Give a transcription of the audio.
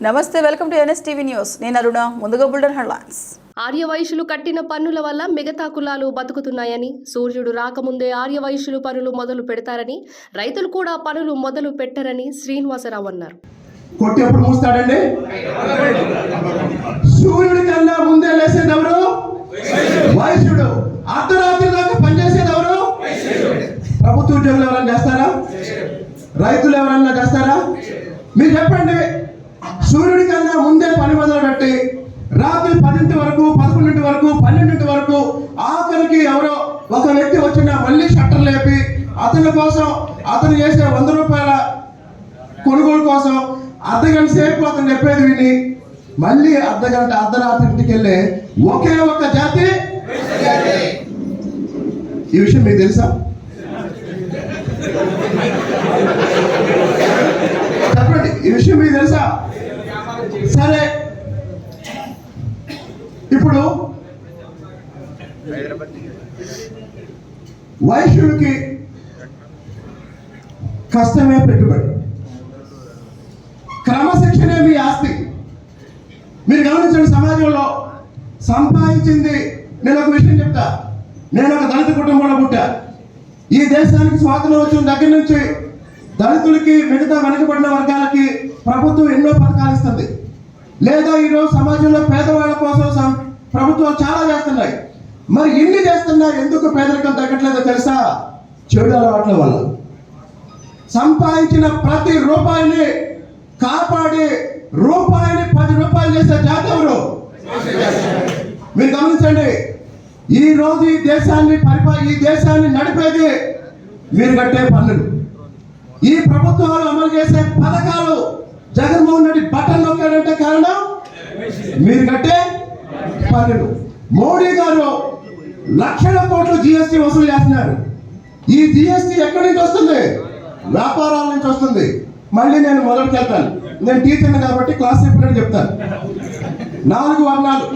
నమస్తే welcome to NS TV news. నేను అరుణ ముందుగా బుల్డన్ హెడ్లైన్స్. ఆర్యవైశ్యులు కట్టిన పన్నుల వల్ల మిగతా కులాలు బతుకుతున్నాయని సూర్యుడు రాకముందే ఆర్యవైశ్యులు పనులు మొదలు పెడతారని రైతులు కూడా పనులు మొదలు పెట్టరని శ్రీనివాసరావు అన్నారు. కొట్టి ఎప్పుడు మూస్తాడండి? సూర్యుడి కన్నా ముందే లేసేది ఎవరు వైశ్యుడు అర్ధరాత్రి దాకా పనిచేసేది ఎవరు ప్రభుత్వ ఉద్యోగులు ఎవరైనా చేస్తారా? రైతులు ఎవరైనా చేస్తారా? మీరు చెప్పండి. సూర్యుడి కన్నా ముందే పని మొదలు పెట్టి రాత్రి పదింటి వరకు పదకొండింటి వరకు పన్నెండింటి వరకు ఆఖరికి ఎవరో ఒక వ్యక్తి వచ్చిన మళ్ళీ షట్టర్ లేపి అతని కోసం అతను చేసే వంద రూపాయల కొనుగోలు కోసం అర్ధగంట సేపు అతను చెప్పేది విని మళ్ళీ అర్ధగంట అర్ధరాత్రి ఇంటికి వెళ్ళే ఒకే ఒక్క జాతి. ఈ విషయం మీకు తెలుసా చెప్పండి ఈ విషయం మీకు తెలుసా సరే ఇప్పుడు వైశ్యుడికి కష్టమే పెట్టుబడి. క్రమశిక్షణే మీ ఆస్తి. మీరు గమనించండి సమాజంలో సంపాదించింది నేను ఒక విషయం చెప్తా. నేను ఒక దళిత కుటుంబంలో పుట్టా. ఈ దేశానికి స్వాతంత్రం వచ్చిన దగ్గర నుంచి దళితులకి మిగతా వెనుకబడిన వర్గాలకి ప్రభుత్వం ఎన్నో పథకాలు ఇస్తుంది. లేదా ఈరోజు సమాజంలో పేదవాళ్ళ కోసం ప్రభుత్వాలు చాలా చేస్తున్నాయి. మరి ఎన్ని చేస్తున్నా ఎందుకు పేదరికం తగ్గట్లేదో తెలుసా? చెడు అలవాట్ల వల్ల. సంపాదించిన ప్రతి రూపాయిని కాపాడి రూపాయిని పది రూపాయలు చేసే జాతి ఎవరు? మీరు గమనించండి ఈ రోజు ఈ దేశాన్ని పరిపా ఈ దేశాన్ని నడిపేది మీరు కట్టే పన్నులు. ఈ ప్రభుత్వాలు అమలు చేసే పథకాలు జగన్మోహన్ రెడ్డి బటన్ నొక్కాడంటే కారణం మీరు కట్టే పన్నులు మోడీ గారు లక్షల కోట్లు జిఎస్టీ వసూలు చేస్తున్నారు. ఈ జిఎస్టీ ఎక్కడి నుంచి వస్తుంది? వ్యాపారాల నుంచి వస్తుంది. మళ్ళీ నేను మొదటికి వెళ్తాను నేను టీచర్ కాబట్టి క్లాస్ చెప్పినట్టు చెప్తాను. నాలుగు వర్ణాలు.